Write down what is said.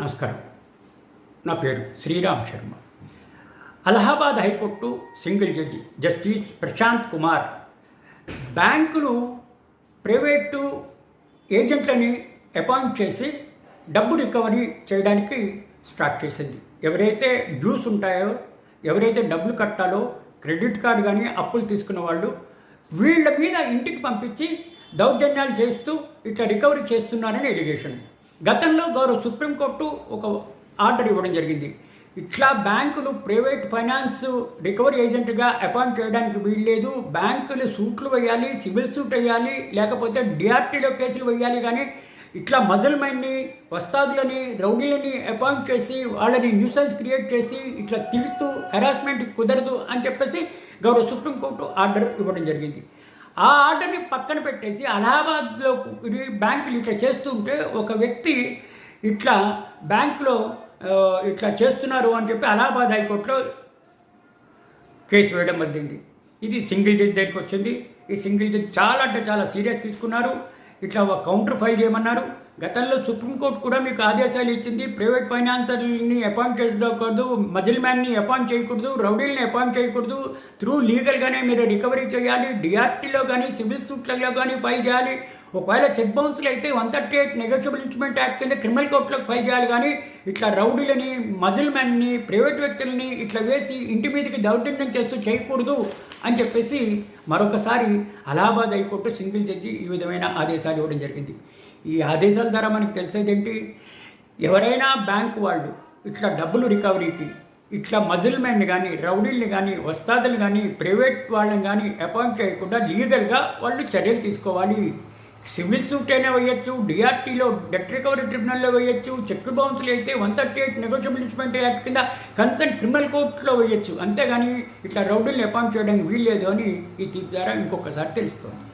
నమస్కారం. నా పేరు Sriram Sharma. Allahabad high court single judge justice Prashant Kumar బ్యాంకులు ప్రైవేటు ఏజెంట్లని అపాయింట్ చేసి డబ్బు రికవరీ చేయడానికి స్టార్ట్ చేసింది. ఎవరైతే డ్యూస్ ఉంటాయో ఎవరైతే డబ్బులు కట్టాలో క్రెడిట్ కార్డు కానీ అప్పులు తీసుకున్న వాళ్ళు వీళ్ళ మీద ఇంటికి పంపించి దౌర్జన్యాలు చేస్తూ ఇట్లా రికవరీ చేస్తున్నారని ఎలిగేషన్. గతంలో గౌరవ సుప్రీంకోర్టు ఒక ఆర్డర్ ఇవ్వడం జరిగింది. ఇట్లా బ్యాంకులు ప్రైవేట్ ఫైనాన్స్ రికవరీ ఏజెంట్గా అపాయింట్ చేయడానికి వీల్లేదు. బ్యాంకులు సూట్లు వేయాలి సివిల్ సూట్ వేయాలి లేకపోతే డిఆర్టీలో కేసులు వేయాలి కానీ ఇట్లా మజల్మెన్ని వస్తాదులని రౌడీలని అపాయింట్ చేసి వాళ్ళని న్యూసెన్స్ క్రియేట్ చేసి ఇట్లా తిడుతూ హెరాస్మెంట్ కుదరదు అని చెప్పేసి గౌరవ సుప్రీంకోర్టు ఆర్డర్ ఇవ్వడం జరిగింది. ఆ ఆర్డర్ని పక్కన పెట్టేసి అలహాబాద్లో ఇది బ్యాంకులు ఇట్లా చేస్తుంటే ఒక వ్యక్తి ఇట్లా బ్యాంకులో ఇట్లా చేస్తున్నారు అని చెప్పి అలహాబాద్ హైకోర్టులో కేసు వేయడం జరిగింది. ఇది సింగిల్ జడ్జి దగ్గరికి వచ్చింది. ఈ సింగిల్ జడ్జి చాలా అంటే చాలా సీరియస్ తీసుకున్నారు. ఇట్లా ఒక కౌంటర్ ఫైల్ చేయమన్నారు. గతంలో సుప్రీంకోర్టు కూడా మీకు ఆదేశాలు ఇచ్చింది ప్రైవేట్ ఫైనాన్సర్ని అపాయింట్ చేసుకోకూడదు మజిల్ మ్యాన్ని అపాయింట్ చేయకూడదు రౌడీల్ని అపాయింట్ చేయకూడదు. త్రూ లీగల్గానే మీరు రికవరీ చేయాలి డిఆర్టీలో కానీ సివిల్ సూట్లలో కానీ ఫైల్ చేయాలి. ఒకవేళ చెక్ బౌన్స్లు అయితే one thirty eight negotiable instrument act కింద క్రిమినల్ కోర్టులోకి ఫైల్ చేయాలి కానీ ఇట్లా రౌడీలని మజిల్ మ్యాన్ని ప్రైవేట్ వ్యక్తులని ఇట్లా వేసి ఇంటి మీదకి దౌర్జన్యం చేస్తూ చేయకూడదు అని చెప్పేసి మరొకసారి అలహాబాద్ హైకోర్టు సింగిల్ జడ్జి ఈ విధమైన ఆదేశాలు ఇవ్వడం జరిగింది. ఈ ఆదేశాల ద్వారా మనకి తెలిసేది ఏంటి? ఎవరైనా బ్యాంక్ వాళ్ళు ఇట్లా డబ్బులు రికవరీకి ఇట్లా మజిల్మెన్ కానీ రౌడీల్ని కానీ వస్తాదులు కానీ ప్రైవేట్ వాళ్ళని కానీ అపాయింట్ చేయకుండా లీగల్గా వాళ్ళు చర్యలు తీసుకోవాలి. సివిల్ సూట్ అయినా వేయచ్చు డిఆర్టీలో డెట్ రికవరీ ట్రిబ్యునల్లో వేయచ్చు చెక్ బౌన్స్లు అయితే one thirty eight negotiable instrument act కింద కన్సర్న్ క్రిమినల్ కోర్టులో వేయచ్చు. అంతేగాని ఇట్లా రౌడీల్ని అపాయింట్ చేయడానికి వీల్లేదు అని ఈ తీర్పు ద్వారా ఇంకొకసారి తెలుస్తోంది.